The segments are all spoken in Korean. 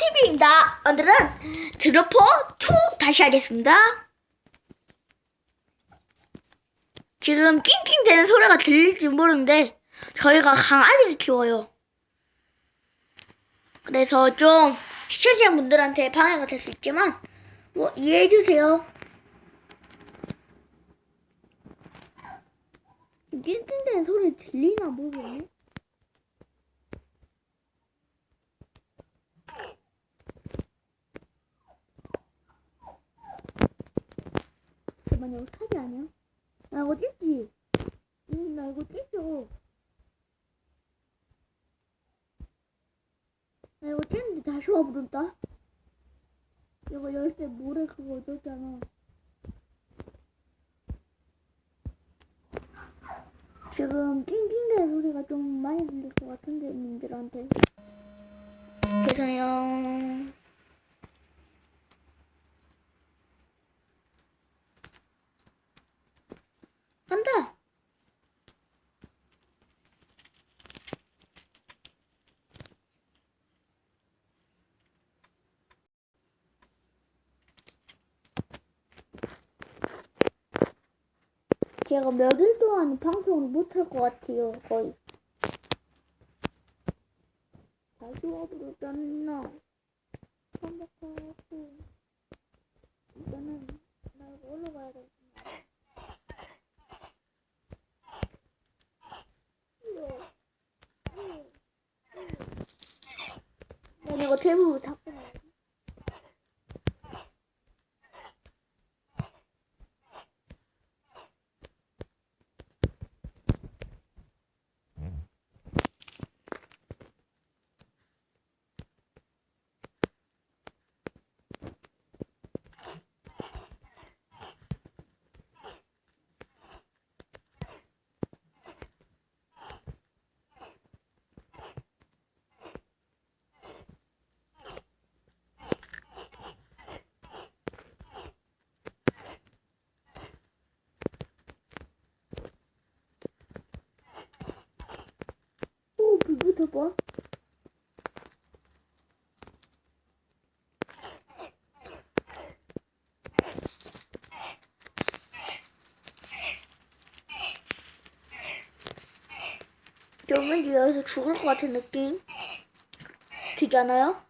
TV입니다. 오늘은 드로퍼 2 다시 하겠습니다. 지금 낑낑 대는 소리가 들릴지 모르는데 저희가 강아지를 키워요. 그래서 좀 시청자분들한테 방해가 될 수 있지만 뭐 이해해 주세요. 낑낑 대는 소리 들리나 모르겠네. 잠깐만 이거 사기 아니야? 나 이거 찢지? 응, 나 이거 찢죠? 나 이거 찢는데 다시 와 부른다? 이거 열쇠 모래 그거 얻었잖아 지금 낑낑대 소리가 좀 많이 들릴 것 같은데 님들한테 죄송해요 간다. 제가 며칠 동안 방송을 못할 것 같아요, 거의. 다시 와부르잖아. 반복하고. 이제는 나 올라가야 돼. 난 이거 대부분 닫고 나야 돼. 오, 불부터 봐. 좀 왠지 여기서 죽을 것 같은 느낌 들지 않아요?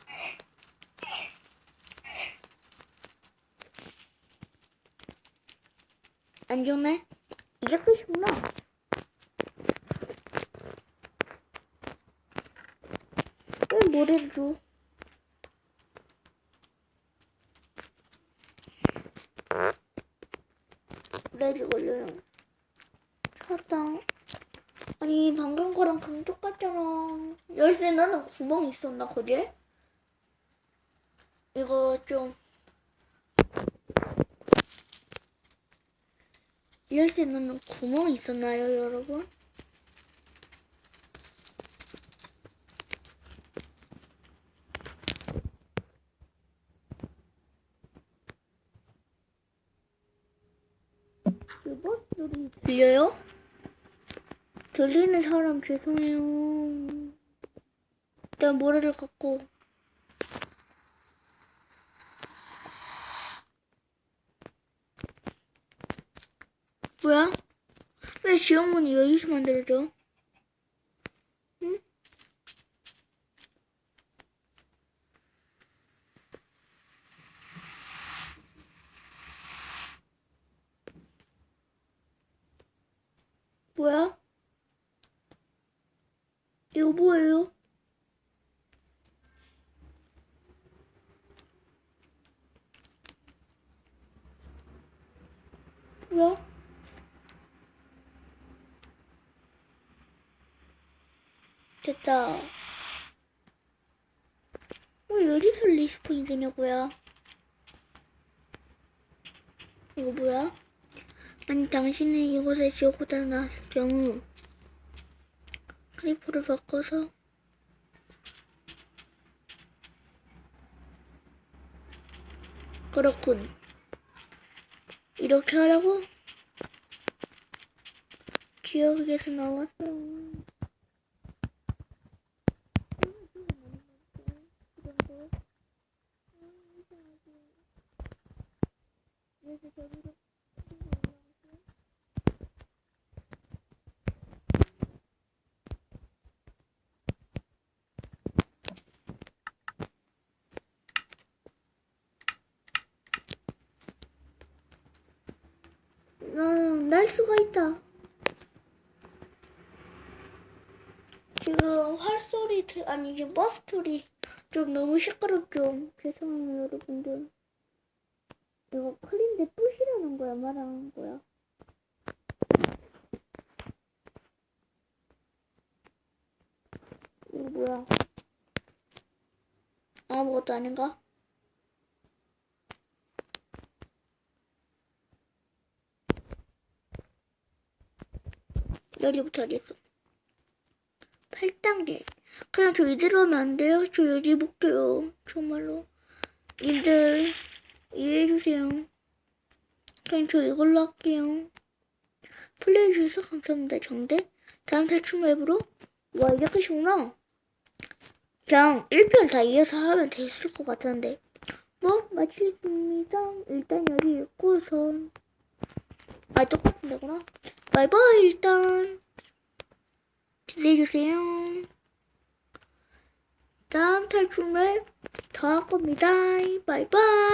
안 좋네? 이게 끝이구나. 왜 모래를 줘? 모래를 걸려요. 찾았다. 아니 방금 거랑 금 똑같잖아. 열쇠 넣는 구멍 있었나 거기에? 이거 좀 열쇠 넣는 구멍이 있었나요, 여러분? 버스 소리 들려요? 들리는 사람 죄송해요. 일단 모래를 갖고. 뭐야? 왜 지역문이 여기서 만들어져? 응? 뭐야? 이거 뭐예요? 뭐야? 됐다. 왜 여기서 리스폰이 되냐고요? 이거 뭐야? 아니 당신은 이곳에 지옥보다 나았을 경우 크리프를 바꿔서 그렇군. 이렇게 하라고? 기억에서 나왔어. 그래서 저기로 음, 날 수가 있다. 지금 활소리, 들- 아니, 지금 버스 소리 좀 너무 시끄럽죠? 죄송해요, 여러분들. 이거 클린데 뿌시라는 거야, 말하는 거야? 이거 뭐야? 아무것도 아닌가? 여기부터 어딨어? 8단계. 그냥 저 이대로 하면 안 돼요? 저 여기 못 가요. 정말로. 님들, 이해해주세요. 그냥 저 이걸로 할게요. 플레이해주셔서 감사합니다. 정대. 다음 탈출 맵으로? 와, 이게 끝이구나. 그냥 1편 다 이어서 하면 됐을 것 같은데. 뭐, 마치겠습니다. 일단 여기 읽고서. 아, 똑같은 데구나. 바이바이, 일단. 기대해주세요. 다음 탈출맵 더 할 겁니다. 바이바이.